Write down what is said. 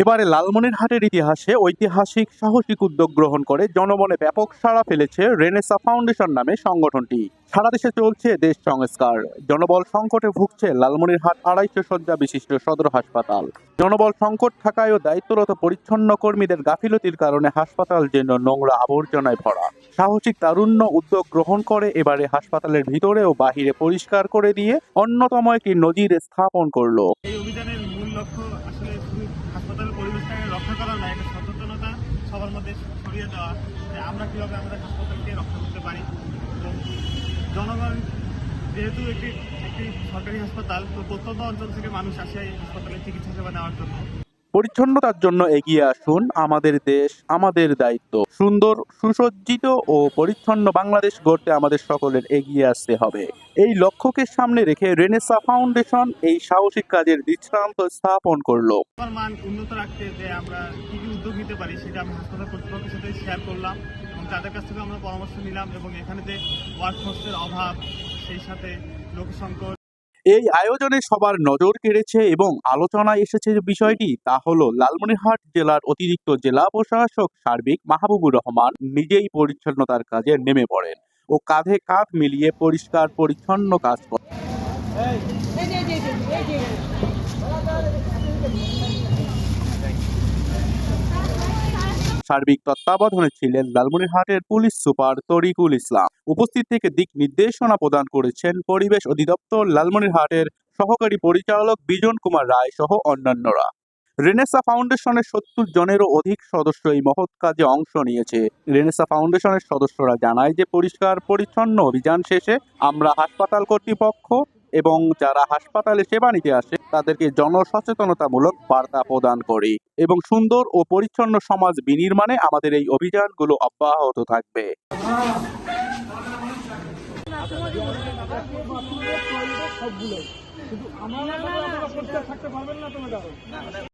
এবারে লালমনিরহাটের ইতিহাসে ঐতিহাসিক সাহসিক উদ্যোগ গ্রহণ করে জনমনে ব্যাপক সাড়া ফেলেছে রেনেসা ফাউন্ডেশন নামে সংগঠনটি। সারা দেশে চলছে দেশ সংস্কার। জনবল সংকটে ভুগছে লালমনিরহাট আড়াইশো শয্যা বিশিষ্ট সদর হাসপাতাল। জনবল সংকট থাকায় ও দায়িত্বরত পরিচ্ছন্ন কর্মীদের গাফিলতির কারণে হাসপাতাল যেন নোংরা আবর্জনায় ভরা। সাহসিক তারুণ্য উদ্যোগ গ্রহণ করে এবারে হাসপাতালের ভিতরে ও বাহিরে পরিষ্কার করে দিয়ে অন্যতম একটি নজির স্থাপন করল। এই অভিযানের লক্ষ্য আসলে শুধু হাসপাতালের পরিবেশটাকে রক্ষা করা না একটা সচেতনতা সবার মধ্যে ছড়িয়ে দেওয়া, যে আমরা কীভাবে আমাদের হাসপাতালকে রক্ষা করতে পারি। এবং জনগণ যেহেতু একটি একটি সরকারি হাসপাতাল, তো প্রত্যন্ত অঞ্চল থেকে মানুষ আসে এই হাসপাতালে চিকিৎসা সেবা নেওয়ার জন্য। পরিচ্ছন্নতার জন্য এগিয়ে আসুন আমাদের দেশ, আমাদের দায়িত্ব। সুন্দর, সুসজ্জিত ও পরিচ্ছন্ন বাংলাদেশ গড়তে আমাদের সকলের এগিয়ে আসতে হবে। এই লক্ষ্যকে সামনে রেখে রেনেসা ফাউন্ডেশন এই সাহসিক কাজের দৃষ্টান্ত স্থাপন করল। মান উন্নত রাখতে যে আমরা কী কী উদ্যোগ নিতে পারি সেটা আমি হাসপাতাল কর্তৃপক্ষের সাথে শেয়ার করলাম এবং তাদের কাছ থেকে আমরা পরামর্শ নিলাম এবং এখানে যে ওয়ার্কফোর্সের অভাব, সেই সাথে লোক সংকট এই আয়োজনে সবার নজর কেড়েছে এবং আলোচনায় এসেছে যে বিষয়টি তা হলো লালমনিরহাট জেলার অতিরিক্ত জেলা প্রশাসক সার্বিক মাহবুবুর রহমান নিজেই পরিচ্ছন্নতার কাজে নেমে পড়েন ও কাঁধে কাঁধ মিলিয়ে পরিষ্কার পরিচ্ছন্ন কাজ করেন সার্বিক তত্ত্বাবধানে ছিলেন লালমনিরহাটের পুলিশ সুপার তরিকুল ইসলাম। উপস্থিত থেকে দিক নির্দেশনা প্রদান করেছেন পরিবেশ অধিদপ্তর লালমনিরহাটের সহকারী পরিচালক বিজন কুমার রায় সহ অন্যান্যরা। রেনেসা ফাউন্ডেশনের সত্তর জনেরও অধিক সদস্য এই মহৎ কাজে অংশ নিয়েছে। রেনেসা ফাউন্ডেশনের সদস্যরা জানায় যে পরিষ্কার পরিচ্ছন্ন অভিযান শেষে আমরা হাসপাতাল কর্তৃপক্ষ এবং যারা হাসপাতালে সেবা নিতে আসে, তাদেরকে জনসচেতনতামূলক বার্তা প্রদান করি এবং সুন্দর ও পরিচ্ছন্ন সমাজ বিনির্মাণে আমাদের এই অভিযানগুলো অব্যাহত থাকবে। কিন্তু আমার থাকতে পারবেন না